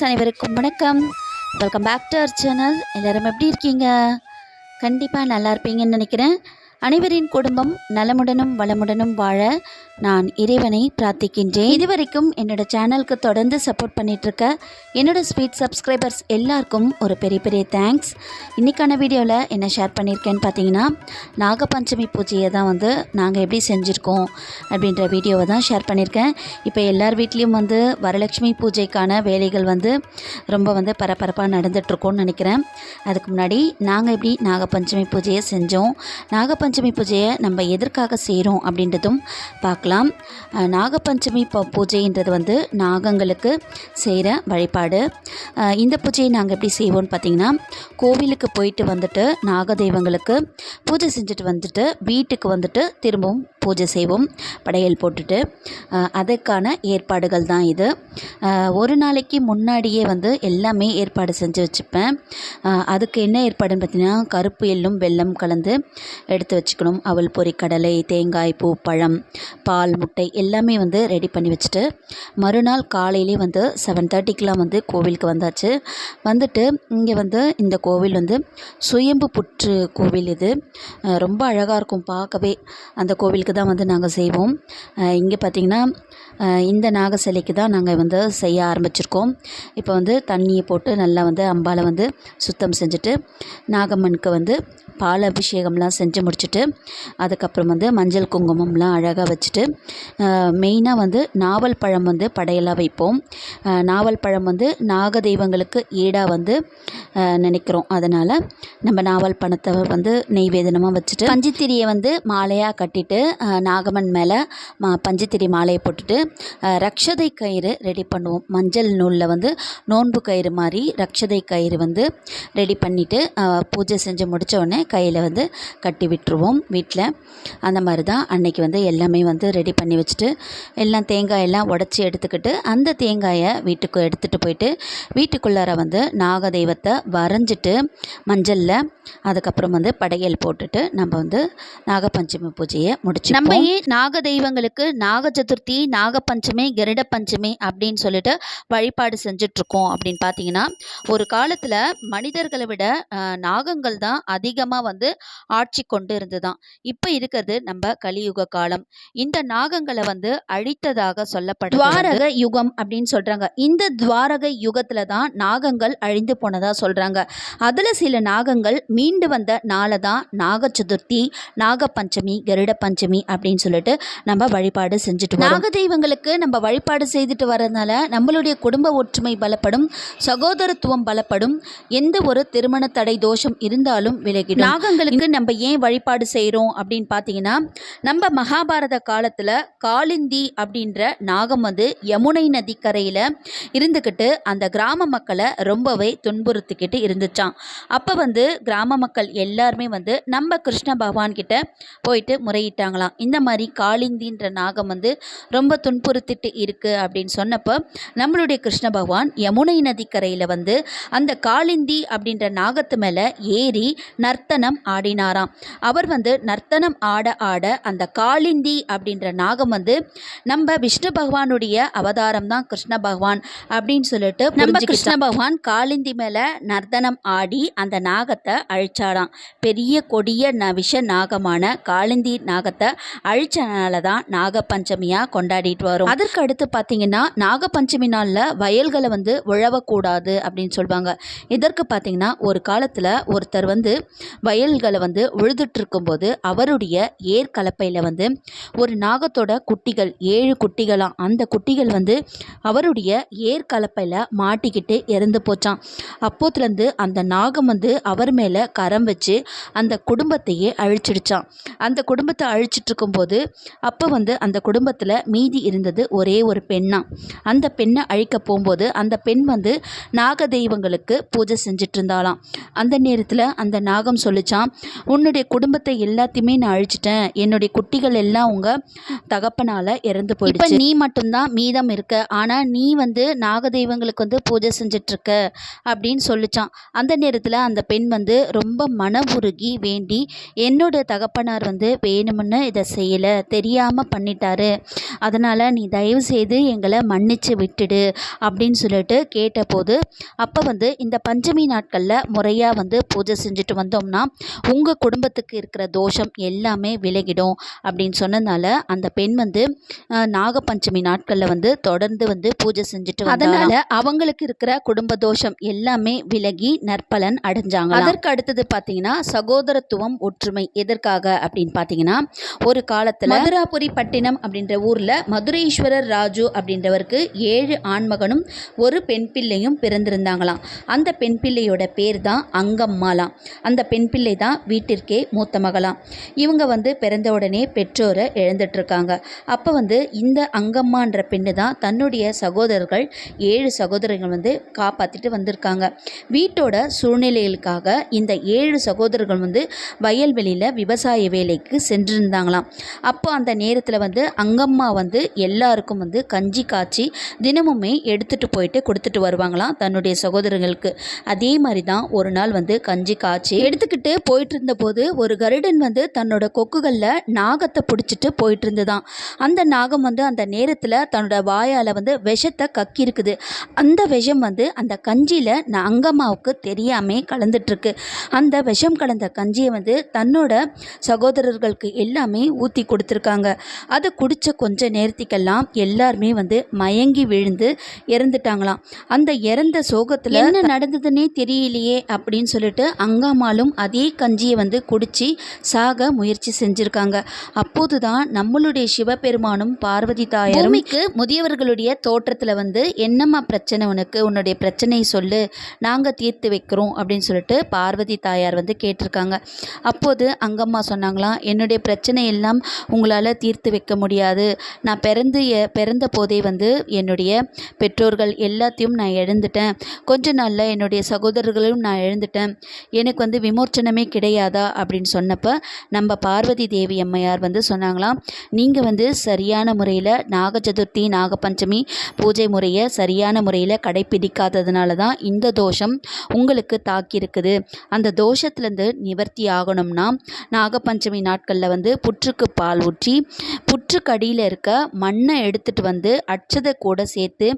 Viewers அனைவருக்கும் வணக்கம். Welcome back to our channel எல்லோரும் எப்படி இருக்கீங்க? கண்டிப்பாக நல்லா இருப்பீங்கன்னு நினைக்கிறேன். அனைவரின் குடும்பம் நலமுடனும் வளமுடனும் வாழ நான் இறைவனை பிரார்த்திக்கின்றேன். இதுவரைக்கும் என்னோட சேனலுக்கு தொடர்ந்து சப்போர்ட் பண்ணிகிட்ருக்க என்னோட ஸ்வீட் சப்ஸ்கிரைபர்ஸ் எல்லாருக்கும் ஒரு பெரிய பெரிய தேங்க்ஸ் இன்றைக்கான வீடியோவில் என்ன ஷேர் பண்ணியிருக்கேன்னு பார்த்தீங்கன்னா நாகபஞ்சமி பூஜையை தான் வந்து நாங்கள் எப்படி செஞ்சுருக்கோம் அப்படின்ற வீடியோவை தான் ஷேர் பண்ணியிருக்கேன் இப்போ எல்லார் வீட்லேயும் வந்து வரலட்சுமி பூஜைக்கான வேலைகள் வந்து ரொம்ப வந்து பரபரப்பாக நடந்துகிட்ருக்கோன்னு நினைக்கிறேன். அதுக்கு முன்னாடி நாங்கள் எப்படி நாகபஞ்சமி பூஜையை செஞ்சோம்? நாகப்பஞ்சமி பூஜையை நம்ம எதற்காக செய்கிறோம் அப்படின்றதும் பார்க்கலாம். நாகப்பஞ்சமி நாகபஞ்சமி ப- பூஜைன்றது வந்து நாகங்களுக்கு செய்கிற வழிபாடு. இந்த பூஜையை நாங்கள் எப்படி செய்வோம்னு பார்த்தீங்கன்னா கோவிலுக்கு போயிட்டு வந்துட்டு நாக தெய்வங்களுக்கு பூஜை செஞ்சுட்டு வந்துட்டு வீட்டுக்கு வந்துட்டு திரும்பவும் பூஜை செய்வோம் படையல் போட்டுட்டு. அதற்கான ஏற்பாடுகள் தான் இது. ஒரு நாளைக்கு முன்னாடியே வந்து எல்லாமே ஏற்பாடு செஞ்சு வச்சுப்பேன். அதுக்கு என்ன ஏற்பாடுன்னு பார்த்தீங்கன்னா கருப்பு எள்ளும் வெல்லம் கலந்து எடுத்து வச்சுக்கணும். அவள் பொறி கடலை தேங்காய் பூ பழம் பால் முட்டை எல்லாமே வந்து ரெடி பண்ணி வச்சுட்டு மறுநாள் காலையிலே வந்து செவன் தேர்ட்டிக்கெலாம் வந்து கோவிலுக்கு வந்தாச்சு. வந்துட்டு இங்கே வந்து இந்த கோவில் வந்து சுயம்பு புற்று கோவில் இது. ரொம்ப அழகாக இருக்கும் பார்க்கவே. அந்த கோவிலுக்கு தான் வந்து நாங்கள் செய்வோம். இங்கே பார்த்திங்கன்னா இந்த நாக சிலைக்கு தான் நாங்கள் வந்து செய்ய ஆரம்பிச்சிருக்கோம். இப்போ வந்து தண்ணியை போட்டு நல்லா வந்து அம்பாலை வந்து சுத்தம் செஞ்சுட்டு நாகம்மனுக்கு வந்து பால் அபிஷேகம்லாம் செஞ்சு முடிச்சுட்டு அதுக்கப்புறம் வந்து மஞ்சள் குங்குமம்லாம் அழகாக வச்சுட்டு மெயினாக வந்து நாவல் பழம் வந்து படையலாக வைப்போம். நாவல் பழம் வந்து நாக தெய்வங்களுக்கு ஈடாக வந்து நினைக்கிறோம். அதனால் நம்ம நாவல் பழத்தை வந்து நெய்வேதனமாக வச்சுட்டு பஞ்சுத்திரியை வந்து மாலையாக கட்டிட்டு நாகமன் மேலே மா பஞ்சுத்திரி மாலையை போட்டுட்டு ரக்ஷதை கயிறு ரெடி பண்ணுவோம். மஞ்சள் நூலில் வந்து நோன்பு கயிறு மாதிரி ரக்ஷதை கயிறு வந்து ரெடி பண்ணிவிட்டு பூஜை செஞ்சு முடித்த உடனே கையில் வந்து கட்டி விட்டுருவோம். வீட்டில். அந்த மாதிரி தான் அன்னைக்கு வந்து எல்லாமே வந்து ரெடி பண்ணி வச்சுட்டு எல்லாம் தேங்காயெல்லாம் உடச்சி எடுத்துக்கிட்டு அந்த தேங்காயை வீட்டுக்கு எடுத்துகிட்டு போயிட்டு வீட்டுக்குள்ளார வந்து நாக தெய்வத்தை வரைஞ்சிட்டு மஞ்சளில் அதுக்கப்புறம் வந்து படையல் போட்டுட்டு நம்ம வந்து நாகபஞ்சமி பூஜையை முடிச்சு நம்ம நாக தெய்வங்களுக்கு நாக சதுர்த்தி நாகபஞ்சமி கருட பஞ்சமி அப்படின்னு சொல்லிட்டு வழிபாடு செஞ்சிட்ருக்கோம் அப்படின்னு பார்த்தீங்கன்னா ஒரு காலத்தில் மனிதர்களை விட நாகங்கள் தான் அதிகமாக வந்து ஆட்சி கொண்டு இருந்துதான் இப்போ இருக்கிறது நம்ம கலியுக காலம். இந்த நாகங்களை வந்து அழித்ததாக சொல்லப்படுது துவாரக யுகம் அப்படின்னு சொல்றாங்க. இந்த துவாரக யுகத்துல தான் நாகங்கள் அழிந்து போனதா சொல்றாங்க. அதுல சில நாகங்கள் மீண்டு வந்த நாளை தான் நாக சதுர்த்தி நாக பஞ்சமி கருட பஞ்சமி அப்படின்னு சொல்லிட்டு நம்ம வழிபாடு செஞ்சுட்டு நாக தெய்வங்களுக்கு நம்ம வழிபாடு செய்துட்டு வரதுனால நம்மளுடைய குடும்ப ஒற்றுமை பலப்படும் சகோதரத்துவம் பலப்படும் எந்த ஒரு திருமண தடை தோஷம் இருந்தாலும் விலகிடும். நாகங்களுக்கு நம்ம ஏன் வழிபாடு செய்கிறோம் அப்படின்னு பார்த்தீங்கன்னா நம்ம மகாபாரத காலத்தில் காளிந்தி அப்படின்ற நாகம் வந்து யமுனை நதிக்கரையில் இருந்துக்கிட்டு அந்த கிராம மக்களை ரொம்பவே துன்புறுத்திக்கிட்டு இருந்துச்சான் அப்போ வந்து கிராம மக்கள் எல்லாருமே வந்து நம்ம கிருஷ்ண பகவான் கிட்ட போயிட்டு முறையிட்டாங்களாம். இந்த மாதிரி காளிந்தின்ற நாகம் வந்து ரொம்ப துன்புறுத்திட்டு இருக்கு அப்படின்னு சொன்னப்போ நம்மளுடைய கிருஷ்ண பகவான் யமுனை நதிக்கரையில் வந்து அந்த காளிந்தி அப்படின்ற நாகத்து மேலே ஏறி நர்த்தனம் ஆடினாராம். அவர் வந்து நர்த்தனம் ஆட ஆட அந்த காளிந்தி அப்படின்ற நாகம் வந்து நம்ம விஷ்ணு பகவானுடைய அவதாரம் தான் கிருஷ்ண பகவான் அப்படின்னு சொல்லிட்டு நம்ம கிருஷ்ண பகவான் காளிந்தி மேலே நர்த்தனம் ஆடி அந்த நாகத்தை அழிச்சாராம். பெரிய கொடிய ந விஷ நாகமான காளிந்தி நாகத்தை அழிச்சனால தான் நாகப்பஞ்சமியாக கொண்டாடிட்டு வரோம். அதற்கு அடுத்து பார்த்தீங்கன்னா நாகப்பஞ்சமி நாளில் வயல்களை வந்து உழவக்கூடாது அப்படின்னு சொல்லுவாங்க இதற்கு பார்த்தீங்கன்னா ஒரு காலத்தில் ஒருத்தர் வந்து வயல்களை வந்து உழுதுட்டு இருக்கும்போது அவருடைய ஏர் கலப்பையில் வந்து ஒரு நாகத்தோட குட்டிகள் ஏழு குட்டிகளாம் அந்த குட்டிகள் வந்து அவருடைய ஏர் கலப்பையில் மாட்டிக்கிட்டு இறந்து போச்சான் அப்போத்துலேருந்து அந்த நாகம் வந்து அவர் மேலே கரம் வச்சு அந்த குடும்பத்தையே அழிச்சிடுச்சான் அந்த குடும்பத்தை அழிச்சிட்டு இருக்கும்போது அப்போ வந்து அந்த குடும்பத்தில் மீதி இருந்தது ஒரே ஒரு பெண்ணா. அந்த பெண்ணை அழிக்க போகும்போது அந்த பெண் வந்து நாக தெய்வங்களுக்கு பூஜை செஞ்சிட்டு இருந்தாலாம் அந்த நேரத்தில் அந்த நாகம் சொல்லிச்சான் உன்னுடைய குடும்பத்தை எல்லாத்தையுமே நான் அழிச்சிட்டேன். என்னுடைய குட்டிகள் எல்லாம் உங்க தகப்பனால இறந்து போயிடுச்சு. நீ மட்டும்தான் மீதம் இருக்க. ஆனா நீ வந்து நாக தெய்வங்களுக்கு வந்து பூஜை செஞ்சுட்டு இருக்க அப்படின்னு சொல்லிச்சான். அந்த நேரத்தில் அந்த பெண் வந்து ரொம்ப மன உருகி வேண்டி என்னோட தகப்பனார் வந்து வேணும்னு இதை செயலை தெரியாமல் பண்ணிட்டாரு. அதனால் நீ தயவு செய்து எங்களை மன்னிச்சு விட்டுடு. அப்படின்னு சொல்லிட்டு கேட்டபோது அப்போ வந்து இந்த பஞ்சமி நாட்களில் முறையாக வந்து பூஜை செஞ்சுட்டு வந்தோம்னா உங்கள் குடும்பத்துக்கு இருக்கிற தோஷம் எல்லாமே விலகிடும் அப்படின்னு சொன்னதுனால அந்த பெண் வந்து நாகப்பஞ்சமி நாட்களில் வந்து தொடர்ந்து வந்து பூஜை செஞ்சுட்டு அதனால் அவங்களுக்கு இருக்கிற குடும்ப தோஷம் எல்லாமே விலகி நற்பலன் அடைஞ்சாங்க அதற்கு அடுத்தது பார்த்தீங்கன்னா சகோதரத்துவம் ஒற்றுமை எதற்காக அப்படின்னு பார்த்தீங்கன்னா ஒரு காலத்தில் மதுராபுரி பட்டினம் அப்படின்ற ஊரில் மதுரைஸ்வரர் ராஜு அப்படின்றவருக்கு ஏழு ஆண்மகனும் ஒரு பெண் பிள்ளையும் பிறந்திருந்தாங்களாம். அந்த பெண் பிள்ளையோட பேர் தான் அங்கம்மாலாம் அந்த பெண் பிள்ளை தான் வீட்டிற்கே மூத்த மகளாம். இவங்க வந்து பிறந்த உடனே பெற்றோரை இழந்துட்டுருக்காங்க அப்போ வந்து இந்த அங்கம்மான்ற பெண்ணு தான் தன்னுடைய சகோதரர்கள் ஏழு சகோதரர்கள் வந்து காப்பாற்றிட்டு வந்திருக்காங்க. வீட்டோட சூழ்நிலைகளுக்காக இந்த ஏழு சகோதரர்கள் வந்து வயல்வெளியில் விவசாய வேலைக்கு சென்றிருந்தாங்களாம். அப்போ அந்த நேரத்தில் வந்து அங்கம்மா வந்து எல்லாருக்கும் வந்து கஞ்சி காய்ச்சி தினமுமே எடுத்துகிட்டு போயிட்டு கொடுத்துட்டு வருவாங்களாம் தன்னுடைய சகோதரங்களுக்கு அதே மாதிரி தான் ஒரு நாள் வந்து கஞ்சி காய்ச்சி எடுத்துக்கிட்டு போயிட்டு இருந்தபோது ஒரு கருடன் வந்து தன்னோட கொக்குகளில் நாகத்தை பிடிச்சிட்டு போயிட்டு இருந்ததாம் அந்த நாகம் வந்து அந்த நேரத்தில் தன்னோட வாயால் வந்து விஷத்தை கக்கியிருக்குது. அந்த விஷம் வந்து அந்த கஞ்சியில் நான் அங்கம்மாவுக்கு தெரியாமே கலந்துட்டுருக்கு. அந்த விஷம் கலந்த கஞ்சியை வந்து தன்னோட சகோதரர்களுக்கு எல்லாமே ஊற்றி கொடுத்துருக்காங்க. அதை குடித்த கொஞ்ச நேரத்துக்கெல்லாம் எல்லாருமே வந்து மயங்கி விழுந்து இறந்துட்டாங்களாம். அந்த இறந்த சோகத்தில் என்ன நடந்ததுன்னே தெரியலையே அப்படின்னு சொல்லிட்டு அங்காமாலும் அதே கஞ்சியை வந்து குடித்து சாக முயற்சி செஞ்சுருக்காங்க. அப்போது தான் நம்மளுடைய சிவபெருமானும் பார்வதி தாயாரும் பூமிக்கு முதியவர்களுடைய தோற்றத்தில் வந்து என்னம்மா பிரச்சனை உனக்கு? உன்னுடைய பிரச்சனையை சொல்லு. நாங்கள் தீர்த்து வைக்கிறோம். அப்படின்னு சொல்லிட்டு பார்வதி தாயார் வந்து கேட்டிருக்காங்க. அப்போது அங்கம்மா சொன்னாங்களாம் என்னுடைய பிரச்சனை எல்லாம் உங்களால் தீர்த்து வைக்க முடியாது. நான் பிறந்து எ- பிறந்த போதே வந்து என்னுடைய பெற்றோர்கள் எல்லாத்தையும் நான் இழந்துட்டேன். கொஞ்ச நாளில் என்னுடைய சகோதரர்களும் நான் இழந்துட்டேன். எனக்கு வந்து விமோச்சனமே கிடையாதா? அப்படின்னு சொன்னப்போ நம்ம பார்வதி தேவி அம்மையார் வந்து சொன்னாங்களாம் நீங்கள் வந்து சரியான முறையில் நாக சதுர்த்தி நாகபஞ்சமி பூஜை முறையை சரியான முறையில் கடைப்பிடிக்காததுனால தான் இந்த தோஷம் உங்களுக்கு தாக்கியிருக்குது. அந்த தோஷத்துலேருந்து நிவர்த்தி ஆகணும்னா நாகபஞ்சமி நாட்களில் வந்து புற்றுக்கு பால் ஊற்றி புற்றுக்கடியில் இருக்க மண்ணை எடுத்துட்டு வந்து அட்சதை கூட சேர்த்து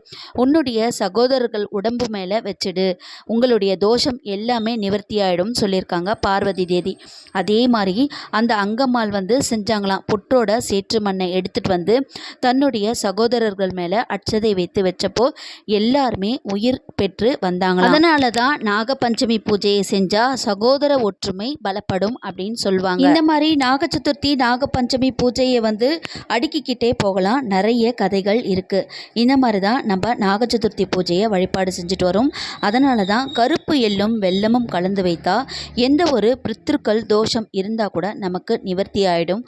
உன்னுடைய சகோதரர்கள் உடம்பு மேலே வச்சிடு. உங்களுடைய தோஷம் எல்லாமே நிவர்த்தி ஆகிடும் சொல்லியிருக்காங்க பார்வதி தேவி. அதே மாதிரி அந்த அங்கம்மாள் வந்து செஞ்சாங்களாம். புற்றோட சேற்று மண்ணை எடுத்துட்டு வந்து தன்னுடைய சகோதரர்கள் மேலே அட்சதை வைத்து வச்சப்போ எல்லாருமே உயிர் பெற்று வந்தாங்களாம். அதனால தான் நாகபஞ்சமி பூஜையை செஞ்சா சகோதர ஒற்றுமை பலப்படும் அப்படின்னு சொல்லுவாங்க. இந்த மாதிரி நாக சதுர்த்தி நாகபஞ்சமி பூஜையை வந்து அடுக்கிக்கிட்டே போகலாம். நிறைய கதைகள் இருக்கு. இந்த மாதிரி தான் நம்ம நாக சதுர்த்தி பூஜையை வழிபாடு செஞ்சுட்டு வரோம். அதனால தான் கருப்பு எள்ளும் வெல்லமும் கலந்து வைத்தா எந்த ஒரு பித்ருக்கள் தோஷம் இருந்தால் கூட நமக்கு நிவர்த்தி ஆயிடும்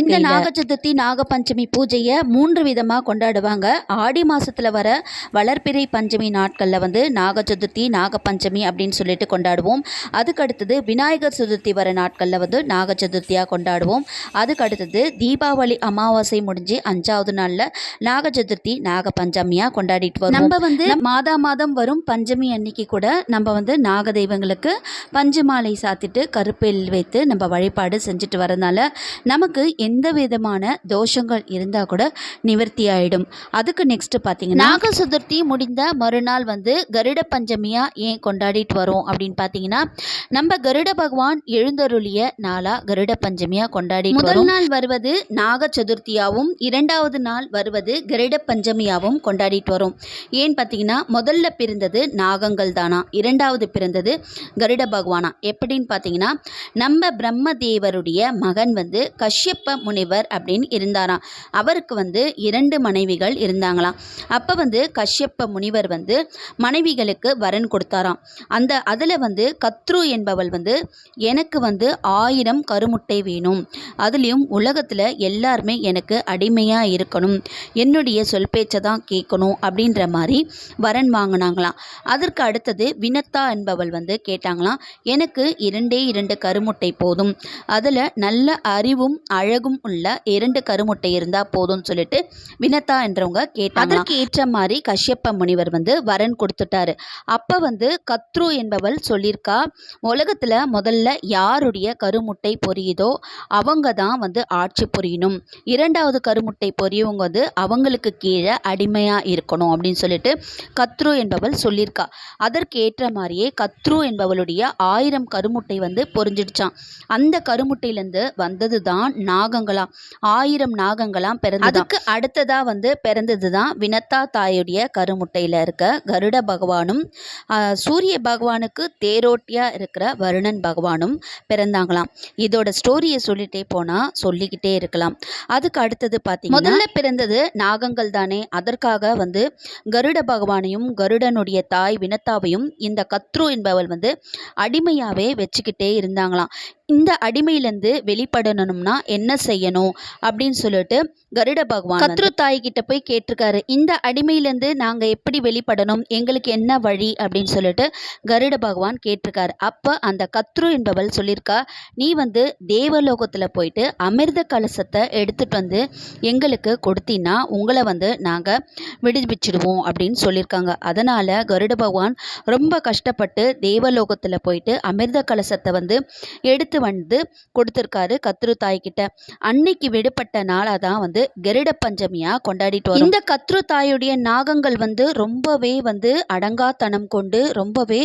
இந்த நாக சதுர்த்தி நாகபஞ்சமி பூஜையை மூன்று விதமாக கொண்டாடுவாங்க. ஆடி மாசத்துல வர வளர்பிறை பஞ்சமி நாட்களில் வந்து நாக சதுர்த்தி நாகபஞ்சமி அப்படின்னு சொல்லிட்டு கொண்டாடுவோம். அதுக்கு அடுத்தது விநாயகர் சதுர்த்தி வர நாட்களில் வந்து நாக சதுர்த்தியாக கொண்டாடுவோம். அதுக்கு அடுத்தது தீபாவளி அமாவாசை முடிஞ்சு அஞ்சாவது நாளில் நாக சதுர்த்தி நாக பஞ்சமியாக கொண்டாடிட்டு வரோம் நம்ம வந்து மாதா மாதம் வரும் பஞ்சமி அன்னைக்கு கூட நம்ம வந்து நாக தெய்வங்களுக்கு பஞ்சு மாலை சாத்திட்டு கருப்பெல் வைத்து நம்ம வழிபாடு செஞ்சுட்டு வரதுனால நமக்கு எந்த விதமான தோஷங்கள் இருந்தால் கூட நிவர்த்தி ஆயிடும். அதுக்கு நெக்ஸ்ட் பார்த்தீங்கன்னா நாக சதுர்த்தி முடிந்த மறுநாள் வந்து கருட பஞ்சமியா ஏன் கொண்டாடிட்டு வரோம் அப்படின்னு பார்த்தீங்கன்னா நம்ம கருட பகவான் எழுந்தருளிய நாளா கருட பஞ்சமியா கொண்டாடி முதல் நாள் வருவது நாக சதுர்த்தியாவும் இரண்டாவது நாள் வருவது கருட பஞ்சமியாவும் கொண்டாடிட்டு வரோம். ஏன் பார்த்தீங்கன்னா முதல்ல பிறந்தது நாகங்கள் தானா இரண்டாவது பிறந்தது கருட பகவானா? எப்படின்னு பார்த்தீங்கன்னா நம்ம பிரம்மதேவருடைய மகன் வந்து கஷ்யப்ப முனிவர் அப்படின்னு இருந்தாராம். அவருக்கு வந்து இரண்டு மனைவிகள் இருந்தாங்களாம். அப்போ வந்து கஷ்யப்ப முனிவர் வந்து மனைவிகளுக்கு வரன் கொடுத்தாராம். அந்த அதில் வந்து கத்ரு என்பவள் வந்து எனக்கு வந்து ஆயிரம் கருமுட்டை வேணும். அதுலேயும் உலகத்தில் எல்லாருமே எனக்கு அடிமையாக இருக்கணும். என்னுடைய சொல் பேச்சை தான் கேட்கணும் அப்படின்ற மாதிரி வரன் வாங்கினாங்களாம். அதற்கு அடுத்தது வினத்தா என்பவள் வந்து கேட்டாங்களாம் எனக்கு இரண்டே இரண்டு கருமுட்டை போதும். அதில் நல்ல அறிவும் அழகும் உள்ள இரண்டு கருமுட்டை இருந்தால் போதும்னு சொல்லிட்டு வினத்தா என்றவங்க கேட்டாங்க அதற்கு ஏற்ற மாதிரி கஷ்யப்ப முனிவர் வந்து வரன் கொடுத்துட்டாரு. அப்போ வந்து கத்ரு என்பவள் சொல்லியிருக்கா உலகத்தில் முதல்ல யாருடைய கருமுட்டை பொரியுதோ அவங்க தான் தான் வந்து ஆட்சி புரியணும். இரண்டாவது கருமுட்டை பொரியவங்க வந்து அவங்களுக்கு கீழே அடிமையாக இருக்கணும். அப்படின்னு சொல்லிட்டு கத்ரு என்பவள் சொல்லியிருக்கா. அதற்கு ஏற்ற மாதிரியே கத்ரு என்பவளுடைய ஆயிரம் கருமுட்டை வந்து பொரிஞ்சிடுச்சான் அந்த கருமுட்டையிலேருந்து வந்தது தான் நாகங்களாம். ஆயிரம் நாகங்களாம் பிறந்து அதுக்கு அடுத்ததாக வந்து பிறந்தது தான் வினத்தா தாயுடைய கருமுட்டையில் இருக்க கருட பகவானும் சூரிய பகவானுக்கு தேரோட்டியாக இருக்கிற வருணன் பகவானும் பிறந்தாங்களாம். இதோட ஸ்டோரியை சொல்லிட்டே போனால் சொல்லிக்கிட்டே இருக்கலாம். அதுக்கு அடுத்தது பார்த்தீங்கன்னா முதல்ல பிறந்தது நாகங்கள் தானே. அதற்காக வந்து கருட பகவானையும் கருடனுடைய தாய் வினத்தாவையும் இந்த கத்ரு என்பவள் வந்து அடிமையாகவே வச்சுக்கிட்டே இருந்தாங்களாம். இந்த அடிமையிலேருந்து வெளிப்படணும்னா என்ன செய்யணும் அப்படின்னு சொல்லிட்டு கருட பகவான் கத்ரு தாய் கிட்ட போய் கேட்டிருக்காரு. இந்த அடிமையிலேருந்து நாங்கள் எப்படி வெளிப்படணும்? எங்களுக்கு என்ன வழி? அப்படின்னு சொல்லிட்டு கருட பகவான் கேட்டிருக்காரு. அப்போ அந்த கத்ரு என்பவள் சொல்லியிருக்கா நீ வந்து தேவலோகத்தில் போயிட்டு அமிர்த கலசத்தை எடுத்துகிட்டு வந்து எங்களுக்கு கொடுத்தீன்னா உங்களை வந்து நாங்கள் விடுவிச்சிடுவோம் அப்படின்னு சொல்லியிருக்காங்க. அதனால் கருட பகவான் ரொம்ப கஷ்டப்பட்டு தேவலோகத்தில் போயிட்டு அமிர்த கலசத்தை வந்து எடுத்து வந்து கொடுத்துருக்காரு கத்ரு தாய்கிட்ட. அன்னைக்கு விடுபட்ட நாளாக தான் வந்து கருட பஞ்சமியாக கொண்டாடிட்டு வரோம். இந்த கத்ரு தாயுடைய நாகங்கள் வந்து ரொம்பவே வந்து அடங்காத்தனம் கொண்டு ரொம்பவே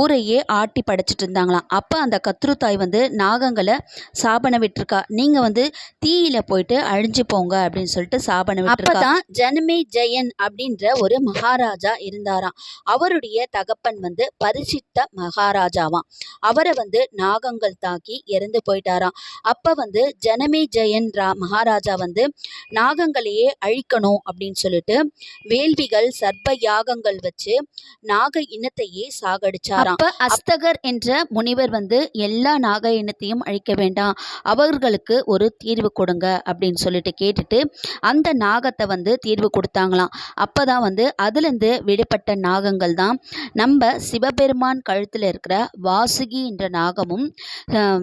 ஊரையே ஆட்டி படைச்சிட்டு இருந்தாங்களாம். அப்போ அந்த கத்ரு தாய் வந்து நாகங்களை சாபனை விட்டுருக்கா. நீங்கள் வந்து தீயில போயிட்டு அழிஞ்சு போங்க அப்படின்னு சொல்லிட்டு சாபனை விட்டுருக்கா. தான் ஜனமே ஜெயன் அப்படின்ற ஒரு மகாராஜா இருந்தாராம். அவருடைய தகப்பன் வந்து பரிசித்த மகாராஜாவாம். அவரை வந்து நாகங்கள் தாக்கி இறந்து போயிட்டாராம். அப்போ வந்து ஜனமே ஜெயன் ரா மகாராஜா வந்து நாகங்களையே அழிக்கணும் அப்படின்னு சொல்லிட்டு வேள்விகள் சர்ப்ப யாகங்கள் வச்சு நாக இனத்தையே சாகடிச்சாராம். அஸ்தகர் என்ற முனிவர் வந்து எல்லா நாக இனத்தையும் அழிக்க வேண்டாம். அவர்களுக்கு ஒரு தீர்வு கொடுங்க அப்படின்னு சொல்லிட்டு கேட்டுட்டு அந்த நாகத்தை வந்து தீர்வு கொடுத்தாங்களாம். அப்போதான் வந்து அதுலேருந்து விடுபட்ட நாகங்கள் தான் நம்ம சிவபெருமான் கழுத்தில் இருக்கிற வாசுகி என்ற நாகமும்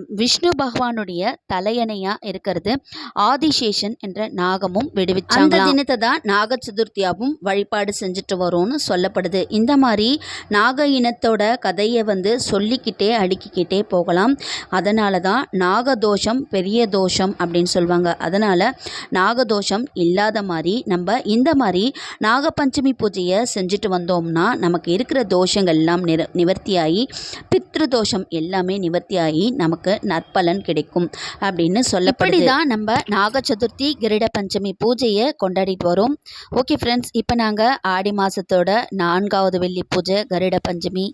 விஷ்ணு பகவானுடைய தலையணையா இருக்கிறது. ஆதிசேஷன் என்ற நாகமும் விடுவிச்சாங்க அந்த தினத்தை தான் நாக சதுர்த்தியாவும் வழிபாடு செஞ்சுட்டு வரோம்னு சொல்லப்படுது. இந்த மாதிரி நாக இனத்தோட கதையை வந்து சொல்லிக்கிட்டே அடுக்கிக்கிட்டே போகலாம். அதனால தான் நாகதோஷம் பெரிய தோஷம் அப்படின்னு சொல்லுவாங்க. அதனால் நாகதோஷம் இல்லாத மாதிரி நம்ம இந்த மாதிரி நாகப்பஞ்சமி பூஜையை செஞ்சுட்டு வந்தோம்னா நமக்கு இருக்கிற தோஷங்கள் எல்லாம் நிவர்த்தியாகி பித்ரு தோஷம் எல்லாமே நிவர்த்தியாகி நமக்கு நற்பலன் கிடைக்கும் அப்படின்னு சொல்லப்படுது. தான் நம்ம நாக சதுர்த்தி கிருட பஞ்சமி பூஜையை கொண்டாடிட்டு வரோம் ஓகே ஃப்ரெண்ட்ஸ் இப்போ நாங்கள் ஆடி மாதத்தோட நான்காவது வெள்ளி பூஜை கருட பஞ்சமி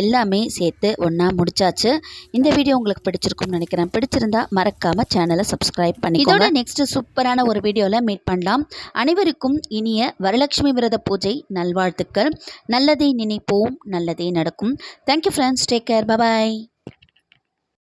எல்லாமே சேர்த்து ஒன்றா முடிச்சாச்சு. இந்த வீடியோ உங்களுக்கு பிடிச்சிருக்கும்னு நினைக்கிறேன். பிடிச்சிருந்தா மறக்காமல் சேனலை சப்ஸ்கிரைப் பண்ணி இதோட நெக்ஸ்ட் சூப்பரான ஒரு வீடியோவில் மீட் பண்ணலாம். அனைவருக்கும் இனிய வரலட்சுமி விரத பூஜை நல்வாழ்த்துக்கள். நல்லதே நினைப்போம் நல்லதே நடக்கும். Thank you friends take care bye bye